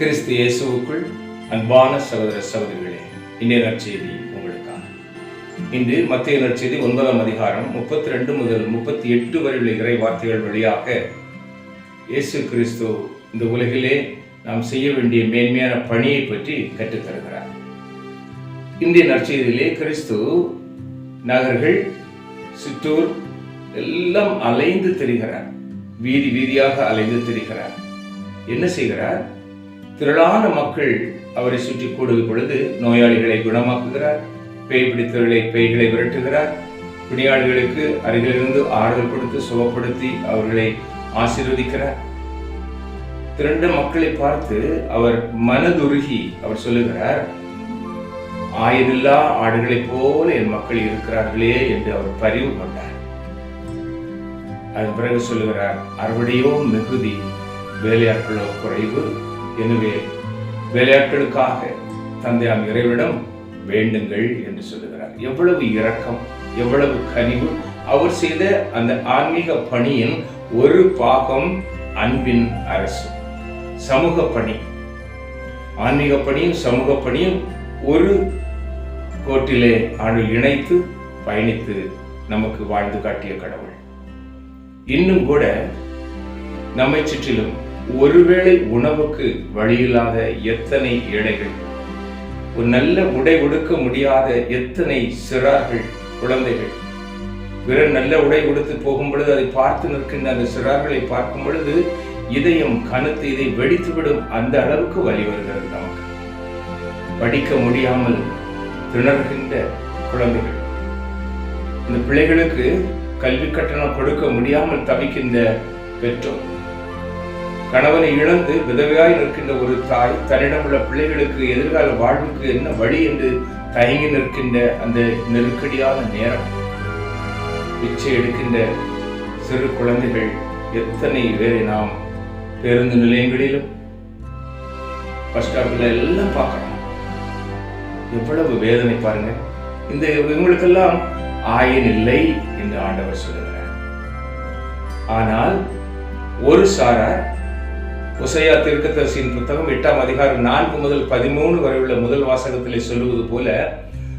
கிறிஸ்து இயேசுவுக்குள் அன்பான சகோதர சகோதரிகளே இன்றைய நற்செய்தி உங்களுக்காக இன்று மத்திய நற்செய்தி ஒன்பதாம் அதிகாரம் முப்பத்தி ரெண்டு முதல் முப்பத்தி எட்டு வரை உள்ள இறை வார்த்தைகள் வழியாக இயேசு கிறிஸ்து இந்த உலகிலே நாம் செய்ய வேண்டிய மேன்மையான பணியை பற்றி கற்றுத்தருகிறார். இன்றைய நற்செய்தியிலே கிறிஸ்து நகர்கள் சிற்றூர் எல்லாம் அலைந்து திரிகிறார். வீதி வீதியாக அலைந்து திரிகிறார். என்ன செய்கிறார்? திரளான மக்கள் அவரை சுற்றி கூடும் பொழுது நோயாளிகளை குணமாக்குகிறார் பேய் பிடித்தவர்களை பேய்களை விரட்டுகிறார். பிணியாளிகளுக்கு அருகிலிருந்து ஆறுதல் கொடுத்து சுகப்படுத்தி அவர்களை ஆசீர்வதிக்கிறார். திரண்ட மக்களை பார்த்து அவர் மனதுருகி அவர் சொல்லுகிறார் ஆயிரில்லா ஆடுகளைப் போல என் மக்கள் இருக்கிறார்களே என்று அவர் பரிவு கொண்டார். அதன் பிறகு சொல்லுகிறார் அறுவடையோ மிகுதி வேலையாட்களோ குறைவு எனவே விளையாட்டுகளுக்காக தந்தையாம் இறைவனிடம் வேண்டுங்கள் என்று சொல்லுகிறார். எவ்வளவு இரக்கம் எவ்வளவு கனிவு அவர் செய்த அந்த ஆன்மீக பணியின் ஒரு பாகம் அன்பின் அரசு. சமூக பணி. ஆன்மீக பணியும் சமூக பணியும் ஒரு கோட்டிலே ஆண்டு இணைத்து பயணித்து நமக்கு வாழ்ந்து காட்டிய கடவுள். இன்னும் கூட நம்மை சுற்றிலும் ஒருவேளை உணவுக்கு வழியில்லாத எத்தனை ஏழைகள்? ஒரு நல்ல உடை உடுக்க முடியாத எத்தனை சிறார்கள் குழந்தைகள்? பிறர் நல்ல உடை உடுத்து போகும் பொழுது அதை பார்த்து நிற்கின்ற அந்த சிறார்களை பார்க்கும் பொழுது இதயம் கனத்து இதை வெடித்துவிடும் அந்த அளவுக்கு வழி வருகிறது நமக்கு. படிக்க முடியாமல் திணறுகின்ற குழந்தைகள். இந்த பிள்ளைகளுக்கு கல்வி கட்டணம் கொடுக்க முடியாமல் தவிக்கின்ற பெற்றோர். கணவனை இழந்து விதவையாய் நிற்கின்ற ஒரு தாய் தன்னிடம் உள்ள பிள்ளைகளுக்கு எதிர்கால வாழ்வுக்கு என்ன வழி என்று தயங்கி நிற்கின்ற அந்த நெருக்கடியான நேரம்? பிச்சை எடுக்கின்ற சிறு குழந்தைகள் எத்தனை பேரை நாம் பேருந்து நிலையங்களிலும் பஸ் ஸ்டாப்ல எல்லாம் பார்க்கணும் எவ்வளவு வேதனை பாருங்க. இந்த இவங்களுக்கெல்லாம் ஆயன் இல்லை என்று ஆண்டவர் சொல்லுகிறார். ஆனால் ஒரு சாரார் உசையா திருக்கதரிசியின் புத்தகம் எட்டாம் அதிகாரம் நான்கு முதல் பதிமூணு வரை உள்ள முதல் வாசகத்திலே சொல்லுவது போல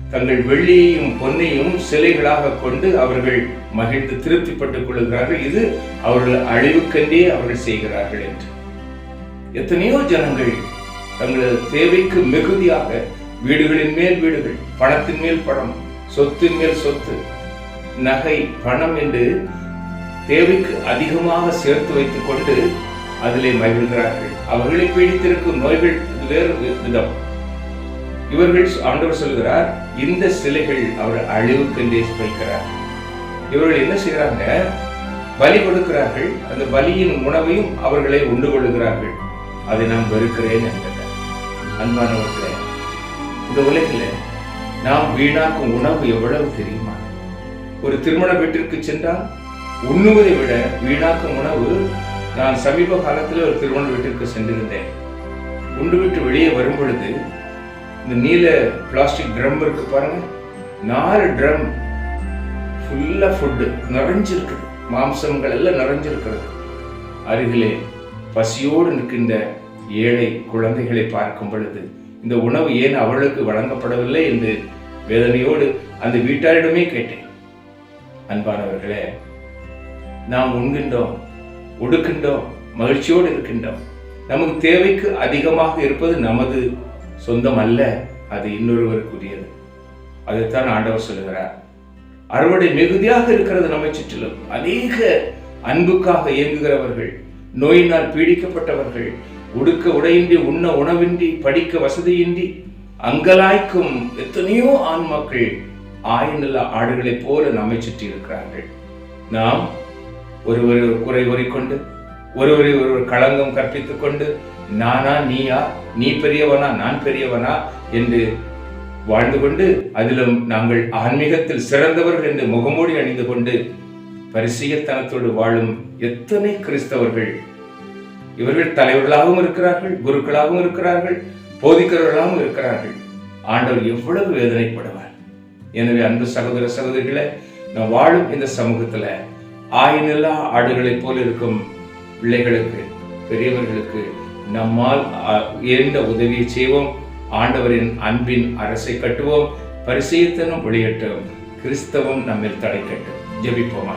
தங்கள் வெள்ளியையும் பொன்னையும் சிலைகளாக கொண்டு அவர்கள் மகிழ்ந்து திருப்திப்பட்டுக் கொள்கிறார்கள் இது அவர்கள் அழிவுக்கென்றே அவர்கள் செய்கிறார்கள் என்று. எத்தனையோ ஜனங்கள் தங்களது தேவைக்கு மிகுதியாக வீடுகளின் மேல் வீடுகள் பணத்தின் மேல் பணம் சொத்தின் மேல் சொத்து நகை பணம் என்று தேவைக்கு அதிகமாக சேர்த்து வைத்துக் கொண்டு அதிலே மகிழ்கிறார்கள். அவர்களை பீடித்திருக்கும் நோய்கள் வேறு விதம். இவர்கள் ஆண்டவர் சொல்கிறார் இந்த சிலைகள் அவர் அழிவுக்கென்றே வைக்கிறார் இவர்கள் என்ன செய்கிறாங்க? பலி கொடுக்கிறார்கள். அந்த பலியின் உணவையும் அவர்களை உண்டு கொள்ளுகிறார்கள். அதை நான் வெறுக்கிறேன் என்கிறார் அன்பானவர்களே இந்த உலகில் நாம் வீணாக்கும் உணவு எவ்வளவு தெரியுமா? ஒரு திருமண வீட்டிற்கு சென்றால் உண்ணுவதை விட வீணாக்கும் உணவு நான் சமீப காலத்தில் ஒரு திருமண வீட்டிற்கு சென்றிருந்தேன். உண்டு விட்டு வெளியே வரும் பொழுது இந்த நீல பிளாஸ்டிக் ட்ரம் இருக்கு பாருங்க. நாலு ட்ரம் ஃபுல்லாக ஃபுட்டு நிறைஞ்சிருக்குது மாம்சங்கள் எல்லாம் நிறைஞ்சிருக்கிறது. அருகிலே பசியோடு நிற்கின்ற ஏழை குழந்தைகளை பார்க்கும் பொழுது இந்த உணவு ஏன் அவளுக்கு வழங்கப்படவில்லை என்று வேதனையோடு அந்த வீட்டாரிடமே கேட்டேன். அன்பானவர்களே நாம் உண்கின்றோம். உடுக்கின்றோம் மகிழ்ச்சியோடு இருக்கின்றோம். நமக்கு தேவைக்கு அதிகமாக இருப்பது நமது சொந்தம் அல்ல அது இன்னொருவருக்குரியது. அதைத்தான் ஆண்டவர் சொல்லுகிறார். அறுவடை மிகுதியாக இருக்கிறது நம்மை சுற்றிலும். அநேக அன்புக்காக இயங்குகிறவர்கள் நோயினால் பீடிக்கப்பட்டவர்கள் உடுக்க உடையின்றி உண்ண உணவின்றி படிக்க வசதியின்றி அங்கலாய்க்கும் எத்தனையோ ஆண் மக்கள் ஆயினுள்ள ஆடுகளைப் போல நம்மை சுற்றி இருக்கிறார்கள். நாம் ஒருவர் குறை கூறிக்கொண்டு ஒருவரை ஒருவர் களங்கம் கற்பித்துக் கொண்டு நானா நீயா? நீ பெரியவனா? நான் பெரியவனா? என்று வாழ்ந்து கொண்டு அதிலும் நாங்கள் ஆன்மீகத்தில் சிறந்தவர்கள் என்று முகமூடி அணிந்து கொண்டு பரிசீகத்தனத்தோடு வாழும் எத்தனை கிறிஸ்தவர்கள்! இவர்கள் தலைவர்களாகவும் இருக்கிறார்கள் குருக்களாகவும் இருக்கிறார்கள் போதிக்கிறவர்களாகவும் இருக்கிறார்கள். ஆண்டவர் எவ்வளவு வேதனைப்படுவார். எனவே அன்பு சகோதர சகோதரிகளை நான் வாழும் இந்த சமூகத்துல ஆயினில்லா ஆடுகளைப் போல் இருக்கும் பிள்ளைகளுக்கு பெரியவர்களுக்கு நம்மால் அ- உதவியை செய்வோம். ஆண்டவரின் அன்பின் அரசை கட்டுவோம். பரிசீத்தனும் வெளியேற்றோம் கிறிஸ்தவம் நம்மில் தடைக்கட்டும் ஜெபிப்போமா?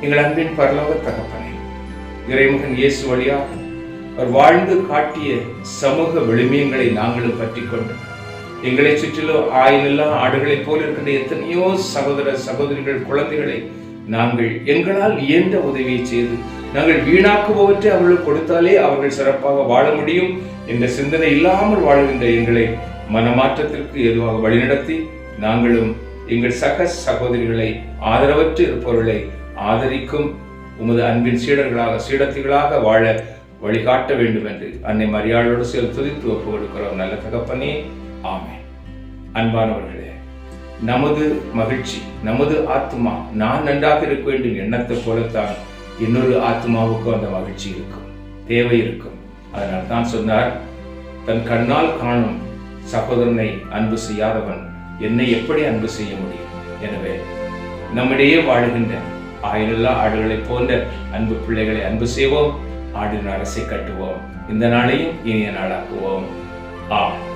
எங்கள் அன்பின் பரலோக தகப்பனே இறைமுகன் இயேசு வழியாக அவர் வாழ்ந்து காட்டிய சமூக விழுமியங்களை நாங்களும் பற்றி கொண்டு எங்களை சுற்றிலும் ஆயினில்லா ஆடுகளைப் போல் இருக்கின்ற எத்தனையோ சகோதர சகோதரிகள் குழந்தைகளை நாங்கள் எங்களால் இயன்ற உதவியை செய்து நாங்கள் வீணாக்குபவற்றை அவர்களுக்கு கொடுத்தாலே அவர்கள் சிறப்பாக வாழ முடியும் என்ற சிந்தனை இல்லாமல் வாழ்கின்ற எங்களை மனமாற்றத்திற்கு எதுவாக வழிநடத்தி நாங்களும் எங்கள் சக சகோதரிகளை ஆதரவற்று இருப்பவர்களை ஆதரிக்கும் உமது அன்பின் சீடர்களாக சீடத்திகளாக வாழ வழிகாட்ட வேண்டும் என்று அன்னை மரியாளோடு சேர்த்து துதித்து ஒப்பு கொடுக்கிறோம் நல்ல தகப்பனே. ஆமே அன்பானவர்களே நமது மகிழ்ச்சி நமது ஆத்மா நான் நன்றாக இருக்க வேண்டும் எண்ணத்தை போலத்தான் இன்னொரு ஆத்மாவுக்கும் அந்த மகிழ்ச்சி இருக்கும் தேவை இருக்கும். அதனால் தான் சொன்னார் தன் கண்ணால் காணும் சகோதரனை அன்பு செய்யாதவன் என்னை எப்படி அன்பு செய்ய முடியும்? எனவே நம்மிடையே வாழுகின்ற ஆயிரல்லா ஆடுகளைப் போன்ற அன்பு பிள்ளைகளை அன்பு செய்வோம் ஆடின் அரசை கட்டுவோம். இந்த நாளையும் இனிய நாளாக்குவோம். ஆம்.